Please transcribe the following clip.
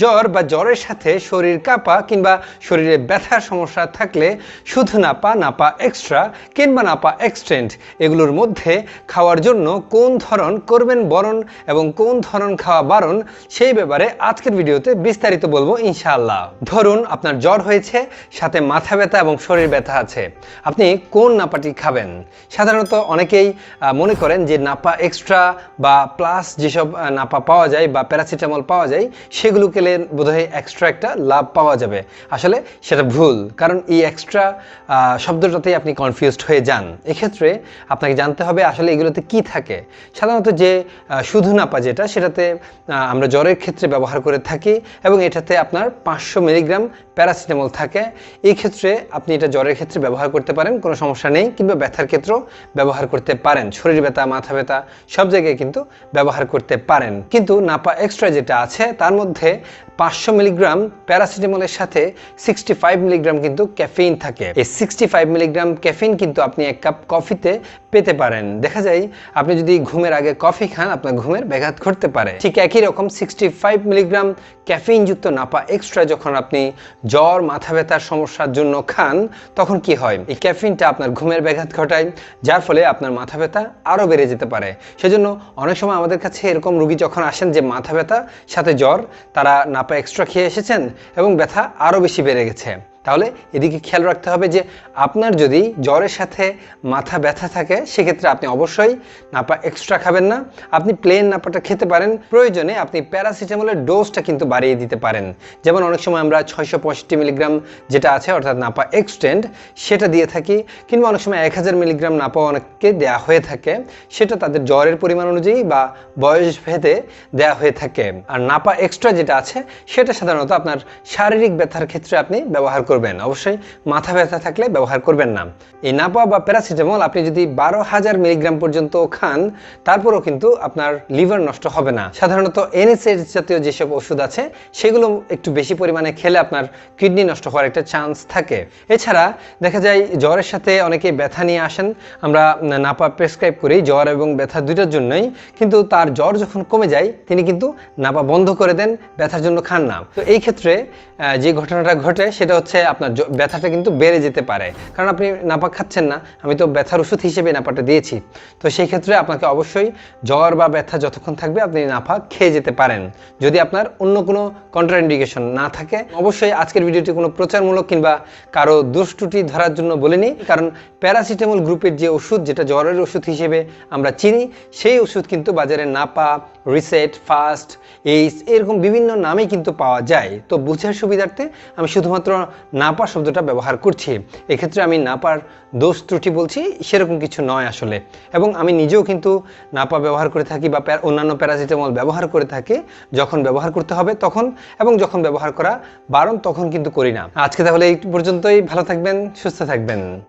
জ্বর বা জ্বরের সাথে শরীর কাঁপা কিংবা শরীরে ব্যথার সমস্যা থাকলে শুধু নাপা নাপা এক্সট্রা কিংবা নাপা এক্সটেন্ড এগুলোর মধ্যে খাওয়ার জন্য কোন ধরন করবেন বরণ এবং কোন ধরন খাওয়া বারণ, সেই ব্যাপারে আজকের ভিডিওতে বিস্তারিত বলব ইনশাআল্লাহ। ধরুন আপনার জ্বর হয়েছে, সাথে মাথা ব্যথা এবং শরীর ব্যথা আছে। আপনি কোন নাপাটি খাবেন? সাধারণত অনেকেই মনে করেন যে নাপা এক্সট্রা বা প্লাস যেসব নাপা পাওয়া যায় বা প্যারাসিটামল পাওয়া যায় সেগুলো খেলে বোধহয় এক্সট্রা একটা লাভ পাওয়া যাবে। আসলে সেটা ভুল, কারণ এই এক্সট্রা শব্দটাতেই আপনি কনফিউজড হয়ে যান। এক্ষেত্রে আপনাকে জানতে হবে আসলে এগুলোতে কি থাকে। সাধারণত যে শুধু নাপা যেটা, সেটাতে আমরা জ্বরের ক্ষেত্রে ব্যবহার করে থাকি এবং এটাতে আপনার পাঁচশো মিলিগ্রাম প্যারাসিটামল থাকে। এই ক্ষেত্রে আপনি এটা জ্বরের ক্ষেত্রে ব্যবহার করতে পারেন, কোনো সমস্যা নেই, কিংবা ব্যথার ক্ষেত্রেও ব্যবহার করতে পারেন। শরীর ব্যথা, মাথা ব্যথা, সব জায়গায় কিন্তু ব্যবহার করতে পারেন। কিন্তু নাপা এক্সট্রা যেটা আছে, তার মধ্যে পাঁচশো মিলিগ্রাম প্যারাসিটামলের সাথে সিক্সটি ফাইভ মিলিগ্রাম কিন্তু ক্যাফেইন থাকে। এই সিক্সটি ফাইভ মিলিগ্রাম ক্যাফেইন কিন্তু আপনি এক কাপ কফিতে পেতে পারেন। দেখা যায়, আপনি যদি ঘুমের আগে কফি খান, আপনার ঘুমের ব্যাঘাত ঘটতে পারে। ঠিক একই রকম সিক্সটি ফাইভ মিলিগ্রাম ক্যাফেইনযুক্ত নাপা এক্সট্রা যখন আপনি জ্বর, মাথা ব্যথার সমস্যার জন্য খান, তখন কি হয়? এই ক্যাফিনটা আপনার ঘুমের ব্যাঘাত ঘটায়, যার ফলে আপনার মাথা ব্যথা আরও বেড়ে যেতে পারে। সেজন্য অনেক সময় আমাদের কাছে এরকম রুগী যখন আসেন যে মাথা ব্যথা, সাথে জ্বর, তারা নাপা এক্সট্রা খেয়ে এসেছেন এবং ব্যথা আরও বেশি বেড়ে গেছে। তাহলে এদিকে খেয়াল রাখতে হবে যে আপনার যদি জ্বরের সাথে মাথা ব্যথা থাকে, সেক্ষেত্রে আপনি অবশ্যই নাপা এক্সট্রা খাবেন না। আপনি প্লেন নাপাটা খেতে পারেন। প্রয়োজনে আপনি প্যারাসিটামলের ডোজটা কিন্তু বাড়িয়ে দিতে পারেন। যেমন অনেক সময় আমরা ছয়শো পঁয়ষট্টি মিলিগ্রাম যেটা আছে, অর্থাৎ নাপা এক্সটেন্ড সেটা দিয়ে থাকি। কিংবা অনেক সময় এক হাজার মিলিগ্রাম নাপা অনেককে দেওয়া হয়ে থাকে। সেটা তাদের জ্বরের পরিমাণ অনুযায়ী বা বয়স ভেদে দেওয়া হয়ে থাকে। আর নাপা এক্সট্রা যেটা আছে, সেটা সাধারণত আপনার শারীরিক ব্যথার ক্ষেত্রে আপনি ব্যবহার করবেন। অবশ্যই মাথা ব্যথা থাকলে ব্যবহার করবেন না। এই নাপা বা প্যারাসিটামল আপনি যদি বারো হাজার মিলিগ্রাম পর্যন্ত খান, তারপরও কিন্তু আপনার লিভার নষ্ট হবে না। সাধারণত এনএসএ জাতীয় যেসব ওষুধ আছে, সেগুলো একটু বেশি পরিমাণে খেলে আপনার কিডনি নষ্ট হওয়ার একটা চান্স থাকে। এছাড়া দেখা যায় জ্বরের সাথে অনেকে ব্যথা নিয়ে আসেন। আমরা নাপা প্রেসক্রাইব করি জ্বর এবং ব্যথা দুইটার জন্যই। কিন্তু তার জ্বর যখন কমে যায়, তিনি কিন্তু নাপা বন্ধ করে দেন, ব্যথার জন্য খান না। তো এই ক্ষেত্রে যে ঘটনাটা ঘটে, সেটা হচ্ছে আপনার ব্যথাটা কিন্তু বেড়ে যেতে পারে। কারণ আপনি নাপা খাচ্ছেন না, আমি তো ব্যথার ওষুধ হিসেবে নাপাটা দিয়েছি। তো সেই ক্ষেত্রে আপনাকে অবশ্যই জ্বর বা ব্যথা যতক্ষণ থাকবে আপনি নাফা খেয়ে যেতে পারেন। যদি আপনার অন্য কোনো কন্ট্রাইন্ডিকেশন না থাকে, অবশ্যই আজকের ভিডিওটি কোনো প্রচারমূলক কিংবা কারও দুষ্টুটি ধরার জন্য বলিনি। কারণ প্যারাসিটামল গ্রুপের যে ওষুধ, যেটা জ্বরের ওষুধ হিসেবে আমরা চিনি, সেই ওষুধ কিন্তু বাজারে নাপা রিসেট ফাস্ট এইস এরকম বিভিন্ন নামেই কিন্তু পাওয়া যায়। তো বুঝার সুবিধার্থে আমি শুধুমাত্র নাপা শব্দটা ব্যবহার করছি। এক্ষেত্রে আমি নাপার দোষ ত্রুটি বলছি, সেরকম কিছু নয় আসলে। এবং আমি নিজেও কিন্তু নাপা ব্যবহার করে থাকি বা অন্যান্য প্যারাসিটামল ব্যবহার করে থাকি, যখন ব্যবহার করতে হবে তখন, এবং যখন ব্যবহার করা বারণ তখন কিন্তু করি না। আজকে তাহলে এই পর্যন্তই, ভালো থাকবেন, সুস্থ থাকবেন।